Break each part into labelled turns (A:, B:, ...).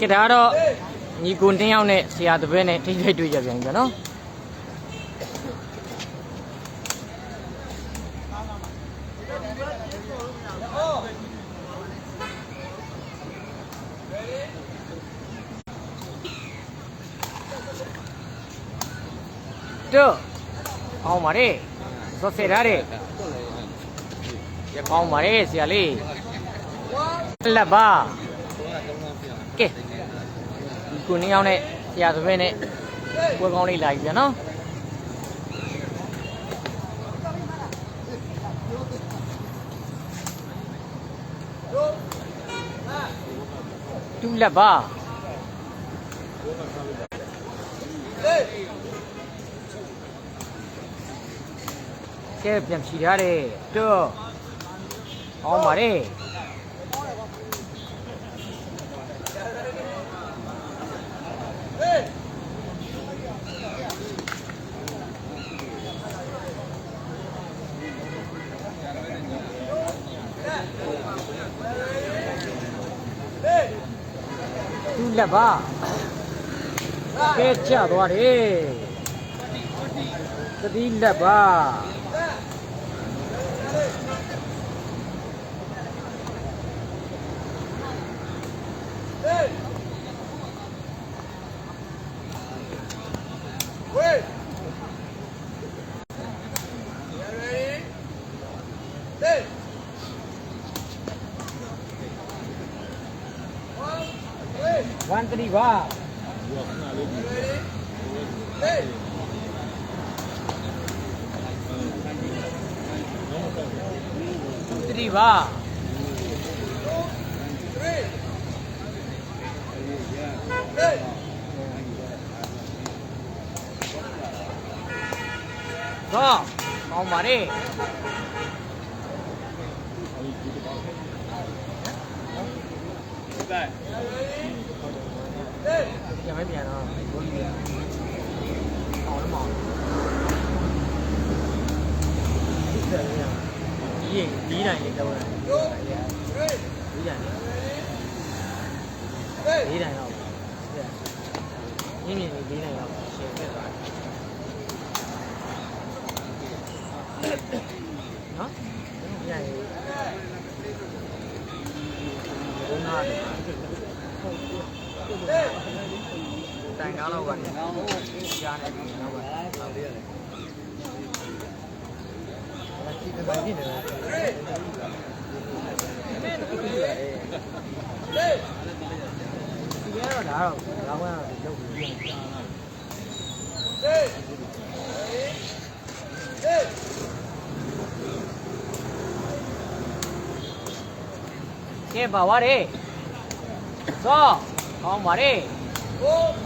A: ကဲဒါကတော့ညီကိုတင်းယောက်နဲ့ဆရာတပည့်နဲ့ထိတ်ထိတ်တွေ့ကြပြန်ပြီဗျာနော်တို့အောင်ပါလေစောစေထားတယ်ရကောင်းပါလေဆရာလေးလက်ပါကဲဒီ ကိုနေအောင်နဲ့ဆရာသပည့်နဲ့ပွဲကောင်းလေးလာပြီဗျာနော်တူလက်ပါကဲပြန်ဖြီထားတယ်တော့အောင်ပါလေသူ့လ က်ပါကဲချသွားတယ်သတိလက်ပါ ဝန်တရီပါသူတရီပါတော့ကောင်းပါလေ ပြန်မပြန်တော့ဘိုးကြီးအောင်တော့မအောင်ဒီစရရဒီရင်ဒီတိုင်းလေးတော့ဒီတို င်းဒီတိုင်းတော့ရင်းမြင်နေဒီတိုင်းတော့ရှင်းပြသွားနော်ဒီတိုင်းဘုံနာတိုင်ကားတော့ကနေရှားနေတယ်တော့ပါဟုတ်တယ်ဒီကဘာဖြစ်နေလဲဒီကတော့ဒါတော့ဘာမှလုပ်ပြီးကဲပါဝါရဲသောကောင်းပါရဲဘာက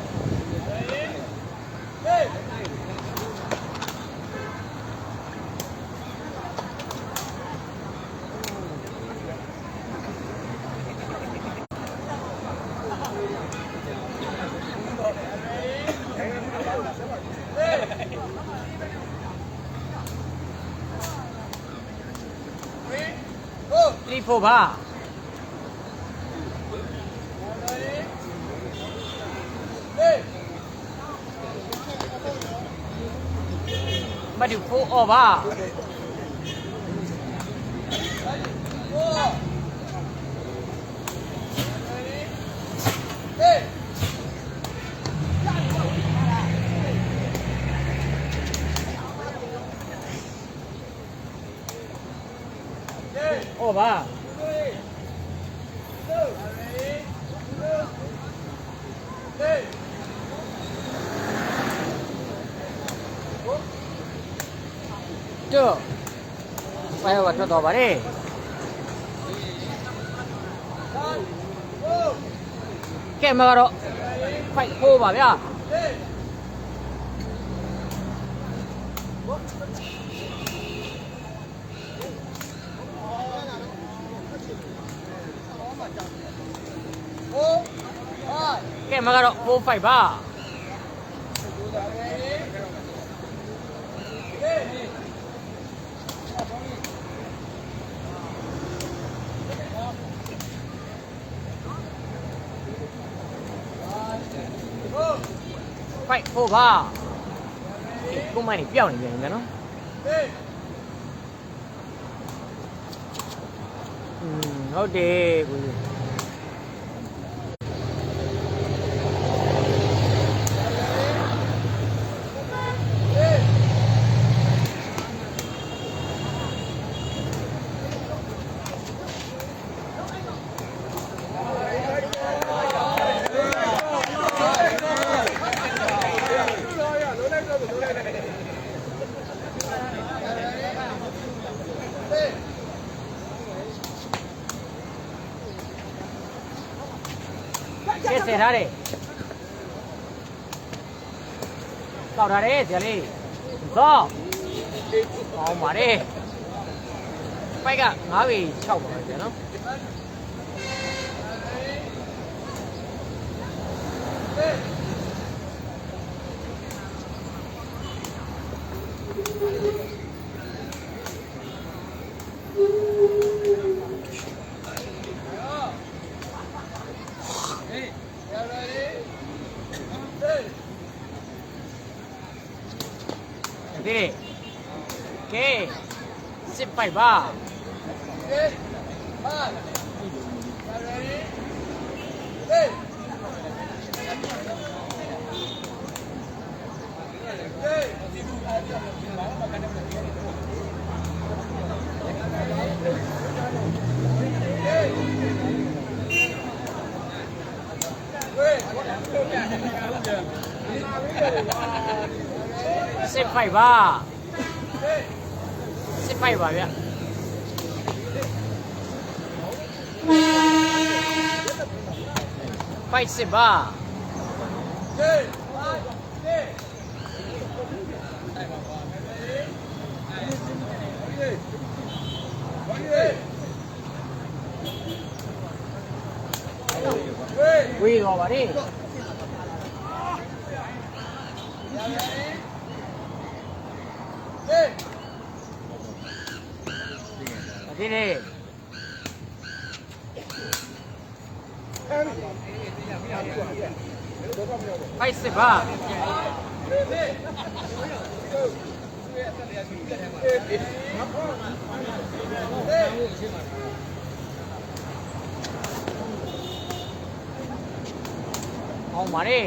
A: 24 ba, Mà điều phố ồ ba ồ ba ကျွတ်ဖဲကထွက်တော်ပါလေကဲမကတော့ဖိုက်ဖိုးပါဗျာကဲမကတော့4 5ပါ ဖိုက်ဖို့ပါကိုမိုင်းနေပြောင်းနေပြန်ပြီနော်อืมဟုတ်တယ်ကိုကြီးကဲဆယ်ထားတယ်ကောက် ထားတယ်ဆရာလေးသောကောင်းပါလေပိုက်က9ပေ6ပါပဲဆရာနော်ဒီလေကဲ စစ်ပိုက် ပါစစ်ပိုက်ပါစစ်ပိုက်ပါဗျပိုက်စစ်ပါဝေးတော့ပါလေဒီလေ ပိုက်စစ်ပါအောင်ပါလေ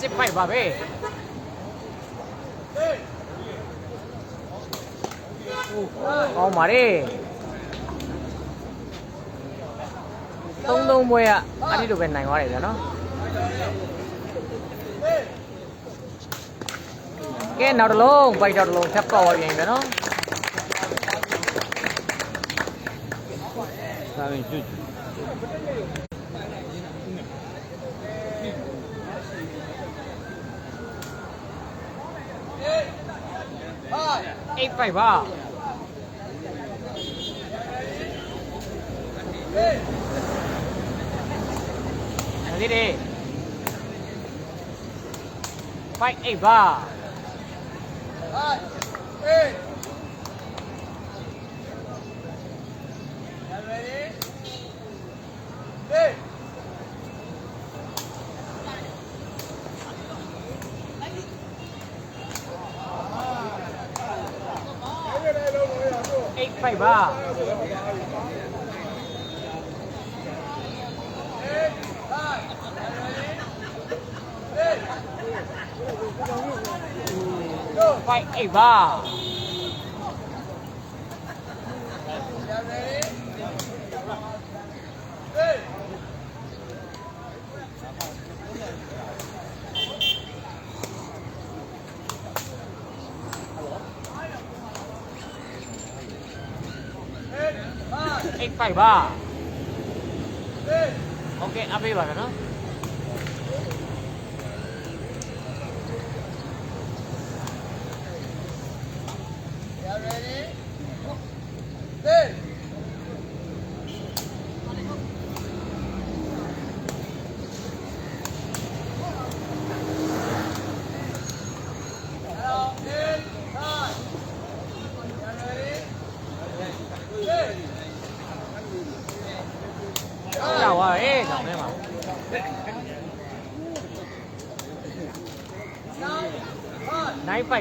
A: စစ်ပိုက်ပါပဲအောင်ပါလေ သုံးသုံးပွဲကအဲ့ဒီလိုပဲနိုင်သွားတယ်ဗျာနော်ကဲနောက်တစ်လုံးပိုက်တော့တစ်လုံးဖြတ်ပေါက်သွားပြန်ပြီနော်သာမင်ကျွတ်အိတ်ပိုက်ပါ ပိုက်အိတ်ပါအိတ်ပိုက်ပါ forever. X phải ba. Ok, AP bảy nữa.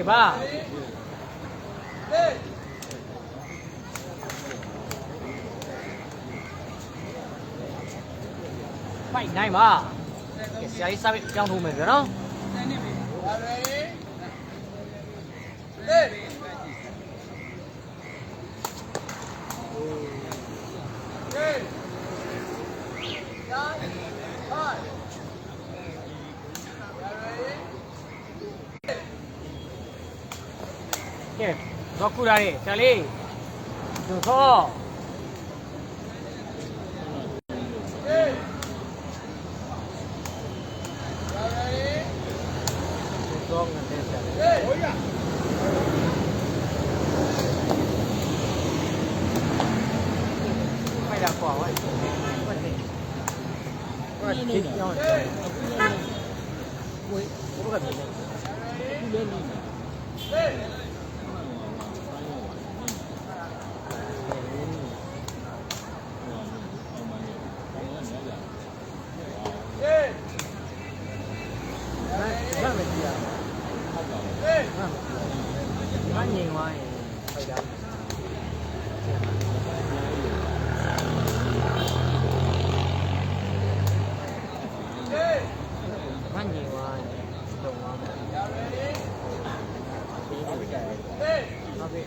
A: နိုင်ဖိုက်ပါဖိုက်နိုင်ပါကဲဆရာကြီးစားပြီးကြောင်းထိုးမယ်ဗျာနော်ကဲ တော့ခုလာတယ်ဆရာလေးသူသောတော့ငါတဲ့ဆရာလေးဖိုက်တာကွာဝိုင်းဟုတ်တယ်ဟုတ်တယ်ဒီကြောင်းတယ်ဝေးဘုရားပြည်တယ်ရမယ်ကြည့်ရဟုတ်ပါဘူးဟေးမငြိမ်သွားရင်ဖိုက်တာမငြိမ်သွားရင်တော့သွားမယ်ဟုတ်ပြီဟုတ်ပြီ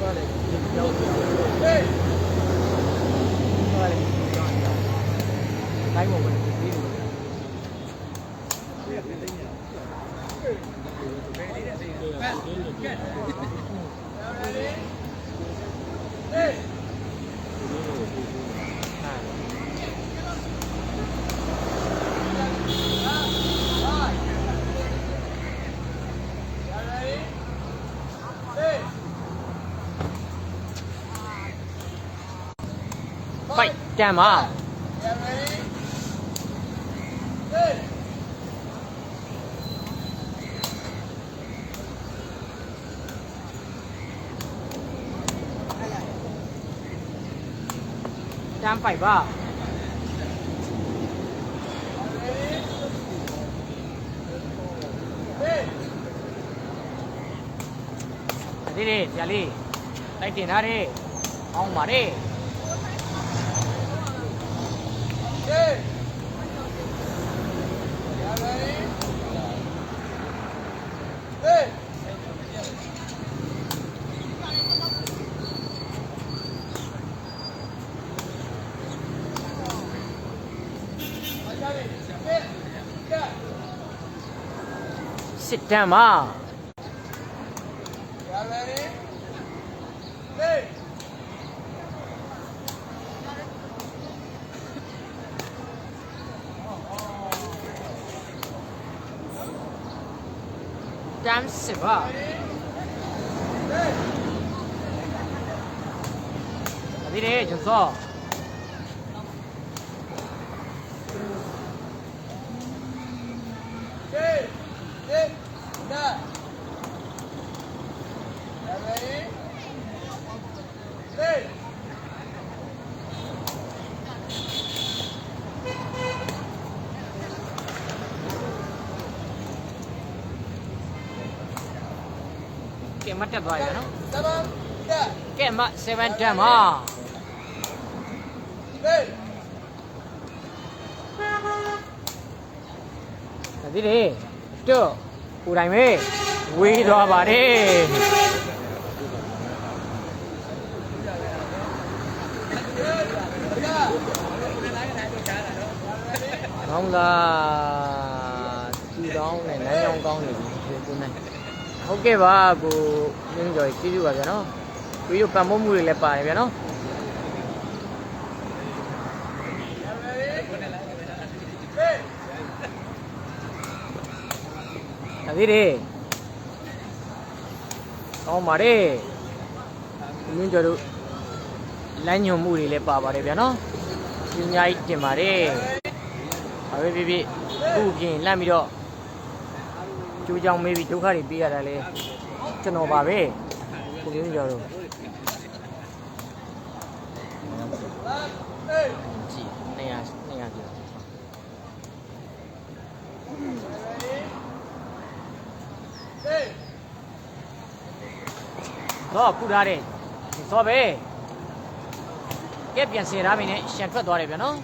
A: သွားတယ်ကြောက်ကြောက်သွားတယ်ကြောက်ကြောက် တိုင်းပေါ် ဝင်ပြီးလို့ဖိုက်တန်ပါတန်ဖိုက်ပါဒီလေဆရာလေးလိုက်တင်ထားတယ်အောင်ပါလေစစ်တမ်း ပါတမ်းစစ်ပါဒီလေကျွန်စောကဲမ တ်တက်သွားရနော်ကဲမတ်7တမ်းပါဒီလေတော့ကိုယ်တိုင်ပဲဝေးသွားပါတယ်ကောင်းလားသူတောင်းနဲ့နိုင်အောင်ကောင်းနေပြီဒီကိုနိုင် ဟုတ်ကဲ့ပါကိုမင်းကျော်ကျေးဇူးပါဗျာနော်ပြီးတော့ပံ့ပိုးမှုတွေလည်းပါတယ်ဗျာနော်အသေးတယ်ကောင်းပါတယ်မင်းကျော်တို့လမ်းညွှန်မှုတွေလည်းပါပါတယ်ဗျာနော်အများကြီးတင်ပါတယ်ဘာပဲဖြစ်ဖြစ်ခုပြင်လှမ်းပြီးတော့ ကျိုးချောင်းမေးပြီးဒုက္ခတွေပေးရတာလေကျွန်တော်ပါပဲကိုမျိုးကြီးတော်တို့ကြည့်နေရနေရကြည့်တော့ပူထားတယ်သောပဲကဲပြန်စင်ထားပြီနဲ့ရှန်ထွက်သွားတယ်ဗျာနော်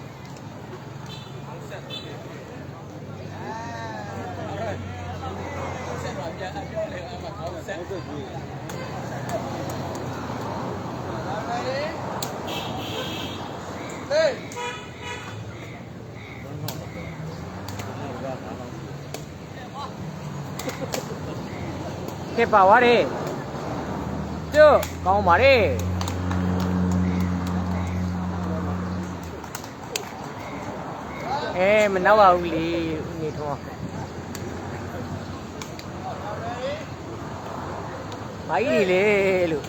A: ခေပါသွားတယ်ကျုပ်ကောင်းပါတယ်အဲမနောက်ပါဘူးလေဦးနေထွန်း ဘာကြီးလေလို့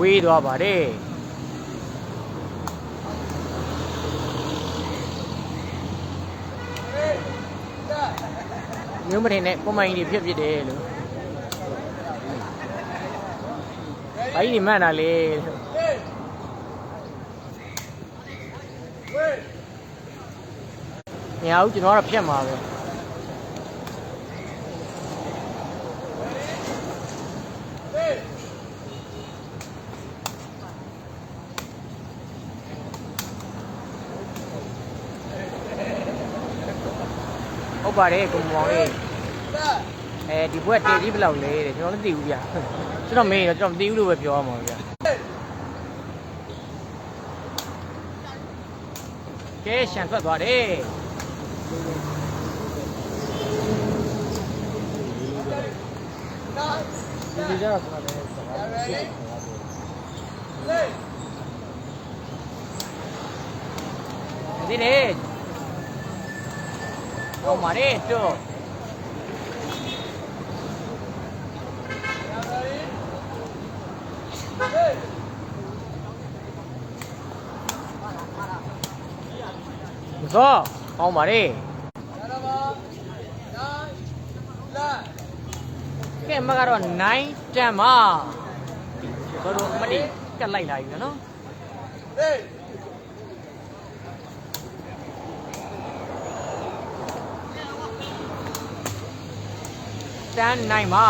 A: ဝေးသွားပါတယ်မျိုးမတင်နဲ့ပုံမှန်ကြီးတွေဖြစ်ဖြစ်တယ်လို့ဘာကြီးတွေမှန်တာလေလို့မရဘူးကျွန်တော်ကတော့ဖြတ်မှာပဲ ဟုတ်ပါတယ်ကိုမောင်လေးအဲဒီဘွက်တေကြီးဘယ်လောက်လဲတဲ့ကျွန်တော်မသိဘူးဗျကျွန်တော်မေးတော့ကျွန်တော်မသိဘူးလို့ပဲပြောရမှာဗျကဲရှန်ထွက်သွားတယ်ဒီကြတော့ကျွန်တော်လည်းဒီလေ ဟောမာရေတို့ဇောဟောမာရေကဲမကတော့9တန်ပါတို့တို့မတိကတ်လိုက်လာပြီနော် တန်းနိုင်ပါ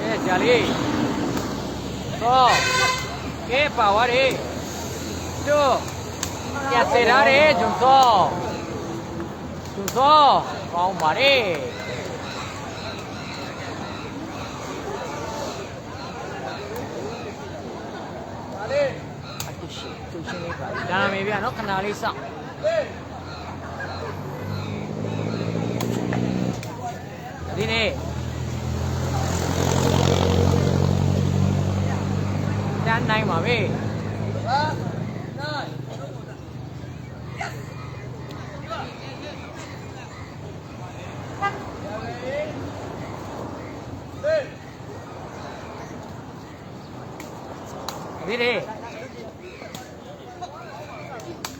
A: ကဲကြာလေးတော့ကဲပါဝါရေတို့ပြတ်စေရတယ်ဂျုံစောဂျုံစောကောင်းပါလေအတူရှိတူရှင်း လေးပါဒါမေဗျာနော်ခဏလေးစော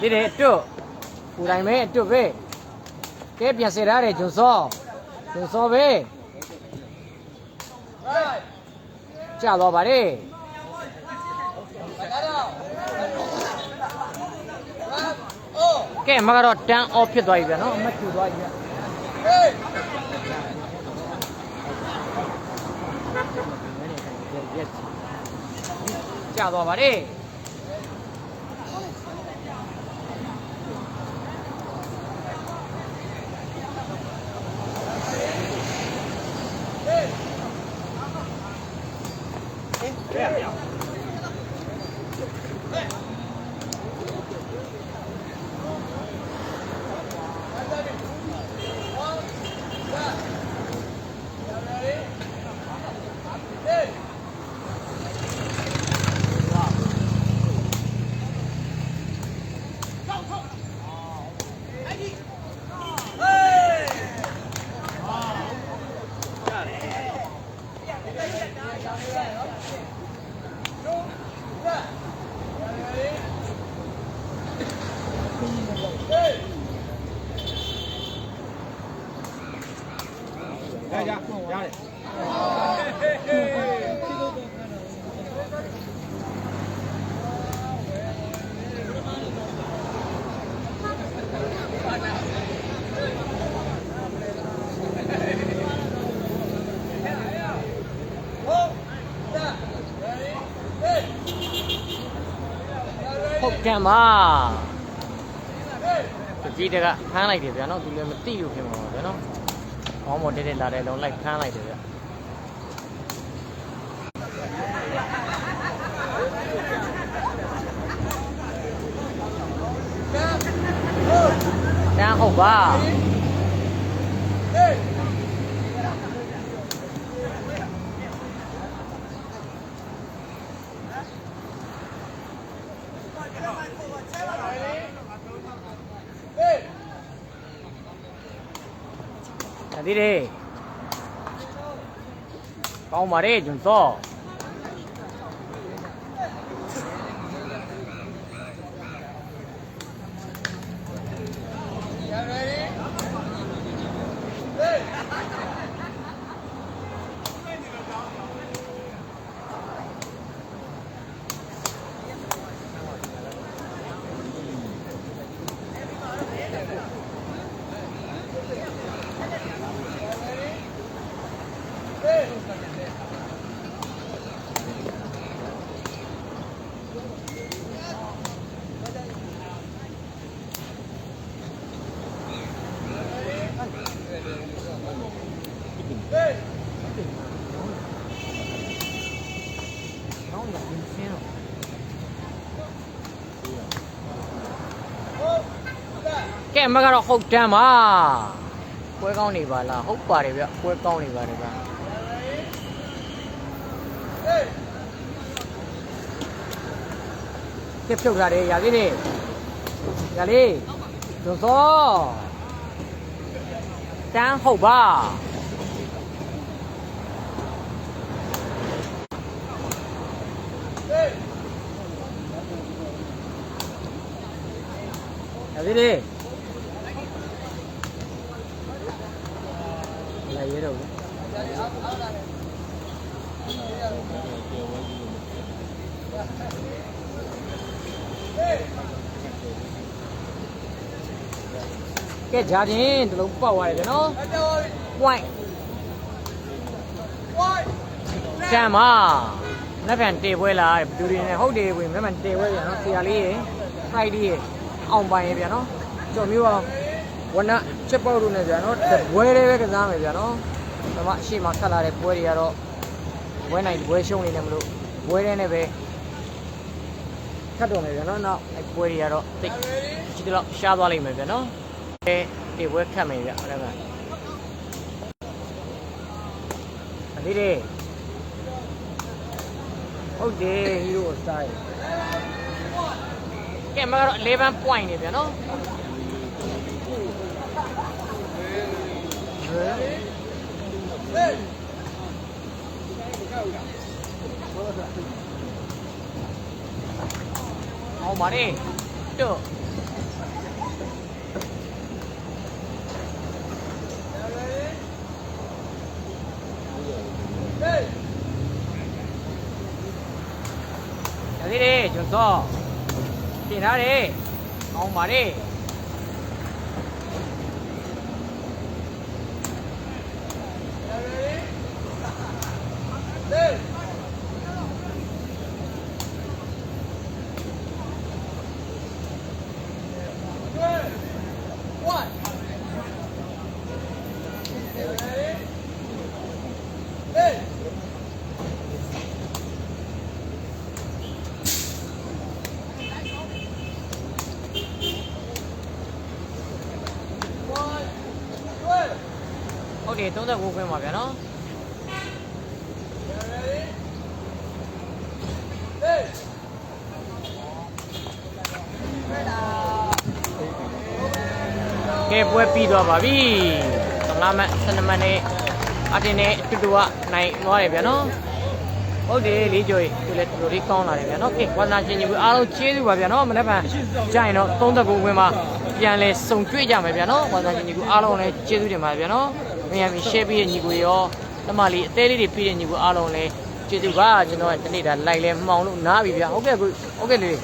A: ဒီနေ့တွတ်ကိုယ်တိုင်ပဲတွတ်ပဲကဲပြန်စေရတယ်ဂျွန်စောဂျွန်စောပဲကြာတော့ပါလေကဲမကတော့တန်းအော်ဖြစ်သွားပြီဗျာနော်အမတ်ကျူသွားပြီဗျာကြာတော့ပါလေ
B: ရရ
A: ဟုတ်တယ်မှာကြည်တကဖမ်းလိုက်တယ်ဗျာနော်သူလည်းမသိလို့ဖြစ်မှာပါဗျာနော်ခေါင်းပေါ်တက်တက်လာတဲ့လုံးလိုက်ဖမ်းလိုက်တယ်ဗျာတန်းဟုတ်ပါတတိတယ် ကောင်းပါလေဂျွ ကဲမကတော့ဟုတ်တမ်းပါပွဲကောင်းနေပါလားဟုတ်ပါတယ်ဗျပွဲကောင်းနေပါတယ်ဗျကဲပြုတ်ထားတယ်ရာလေးနေရာလေးဒုစောတန်းဟုတ်ပါရာလေးနေလာရဲတော့ဘူး ကဲဂျာချင်းဒီလုံးပေါက်သွားတယ်ဗျနော် point ဆမ်မလက်ပြန်တေပွဲလာဘယ်သူတွေနဲ့ဟုတ်တယ်ဝင်လက်ပြန်တေပွဲပြန်နော်ဆရာလေးရေဖိုက်လေးရေအောင်ပိုင်ရေပြန်နော်ကြော်မျိုးအောင်ဝနချက်ပေါက်လို့နေပြန်နော်တပွဲလေးပဲကစားမယ်ပြန်နော်ဒါမှအရှိမဆက်လာတဲ့ပွဲတွေကတော့ဝဲနိုင်ဝဲရှုံးနေတယ်မလို့ဝဲတဲ့နဲ့ပဲခတ်တော်မယ်ပြန်နော်နောက်အဲပွဲတွေကတော့တိတ်ရှိတော့ရှားသွားလိမ့်မယ်ပြန်နော် အဲတေပွဲခတ်မယ်ပြန်အဲ့ဒါကဒီလေဟုတ်တယ်ဟီးရိုစတိုင်ကဲမကတော့11 point နေပြန်နော်အောင်ပါလေတို့ ရသေးတယ်ကျွန်း စောပြင်ထားတယ်ကောင်းပါလေ ဟုတ်တယ်39ခွင်းပါဗျာနော်ကဲပွဲပြီးသွားပါပြီ15မှတ်12မှတ်နဲ့အတင်းနဲ့တူတူကနိုင်သွားတယ်ဗျာနော်ဟုတ်တယ်လေးကြိုသူလည်းတူတူလေးကောင်းလာတယ်ဗျာနော်ကဲဝါနာချင်းကြီးအားလုံးကျေးဇူးပါဗျာနော်မနေ့ကကြာရင်တော့39ခွင်းမှာပြန်လဲစုံကြွေးကြမယ်ဗျာနော်ဝါနာချင်းကြီးအားလုံးလည်းကျေးဇူးတင်ပါတယ်ဗျာနော် မြန်မြန် share ပေးတဲ့ညီကိုရောတမလေးအသေးလေးတွေပေးတဲ့ညီကိုအားလုံးလည်းကျေးဇူးပါကျွန်တော်ကဒီနေ့ဒါ like လဲမှောင်လို့နားပြီဗျာဟုတ်ကဲ့ကိုဟုတ်ကဲ့လေး